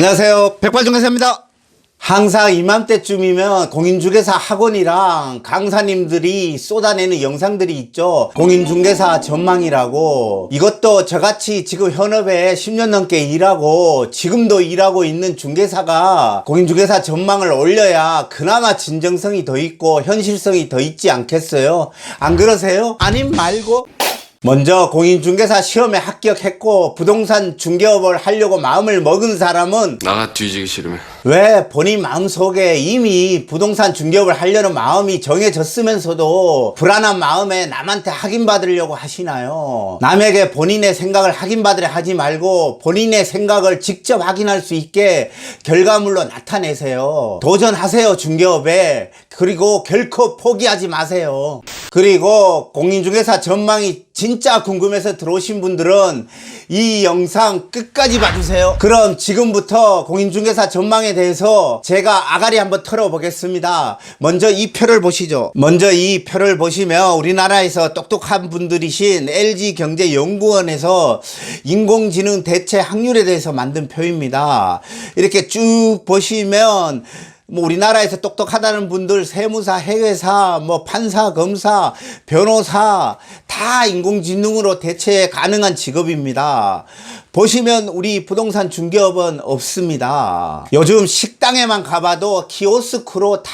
안녕하세요. 백발중개사입니다. 항상 이맘때쯤이면 공인중개사 학원이랑 강사님들이 쏟아내는 영상들이 있죠. 공인중개사 전망이라고. 이것도 저같이 지금 현업에 10년 넘게 일하고 지금도 일하고 있는 중개사가 공인중개사 전망을 올려야 그나마 진정성이 더 있고 현실성이 더 있지 않겠어요? 안 그러세요? 아님 말고? 먼저 공인중개사 시험에 합격했고 부동산 중개업을 하려고 마음을 먹은 사람은 나가 뒤지기 싫으면 왜 본인 마음속에 이미 부동산 중개업을 하려는 마음이 정해졌으면서도 불안한 마음에 남한테 확인받으려고 하시나요? 남에게 본인의 생각을 확인받으려 하지 말고 본인의 생각을 직접 확인할 수 있게 결과물로 나타내세요. 도전하세요, 중개업에. 그리고 결코 포기하지 마세요. 그리고 공인중개사 전망이 진짜 궁금해서 들어오신 분들은 이 영상 끝까지 봐주세요. 그럼 지금부터 공인중개사 전망에 대해서 제가 아가리 한번 털어보겠습니다. 먼저 이 표를 보시죠. 먼저 이 표를 보시면 우리나라에서 똑똑한 분들이신 LG경제연구원에서 인공지능 대체 확률에 대해서 만든 표입니다. 이렇게 쭉 보시면 뭐 우리나라에서 똑똑하다는 분들 세무사, 해외사, 뭐 판사, 검사, 변호사 다 인공지능으로 대체 가능한 직업입니다. 보시면 우리 부동산 중개업은 없습니다. 요즘 식당에만 가봐도 키오스크로 다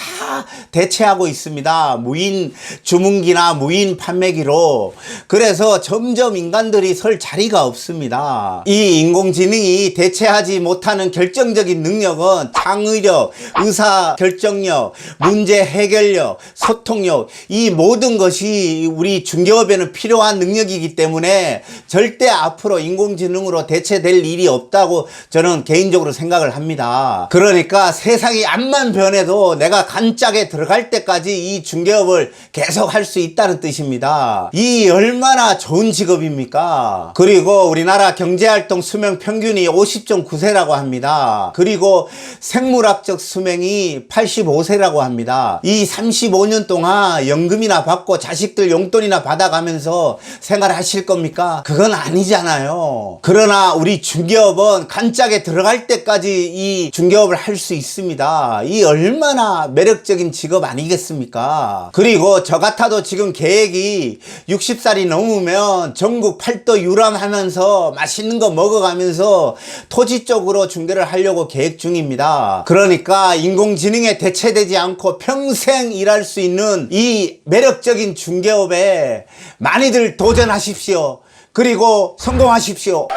대체하고 있습니다. 무인 주문기나 무인 판매기로. 그래서 점점 인간들이 설 자리가 없습니다. 이 인공지능이 대체하지 못하는 결정적인 능력은 창의력, 의사 결정력, 문제 해결력, 소통력, 이 모든 것이 우리 중개업에는 필요한 능력이기 때문에 절대 앞으로 인공지능으로 대체될 일이 없다고 저는 개인적으로 생각을 합니다. 그러니까 세상이 암만 변해도 내가 간짝에 들어갈 때까지 이 중개업을 계속 할 수 있다는 뜻입니다. 이 얼마나 좋은 직업입니까? 그리고 우리나라 경제활동 수명 평균이 50.9세라고 합니다. 그리고 생물학적 수명이 85세라고 합니다. 이 35년 동안 연금이나 받고 자식들 용돈이나 받아가면서 생활하실 겁니까? 그건 아니잖아요. 그러나 우리 중개업은 간짝에 들어갈 때까지 이 중개업을 할 수 있습니다. 이 얼마나 매력적인 직업 아니겠습니까? 그리고 저 같아도 지금 계획이 60살이 넘으면 전국 팔도 유람하면서 맛있는 거 먹어가면서 토지 쪽으로 중개를 하려고 계획 중입니다. 그러니까 인공지능에 대체되지 않고 평생 일할 수 있는 이 매력적인 중개업에 많이들 도전하십시오. 그리고 성공하십시오.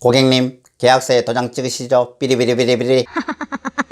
고객님, 계약서에 도장 찍으시죠. 삐리비리비리비리.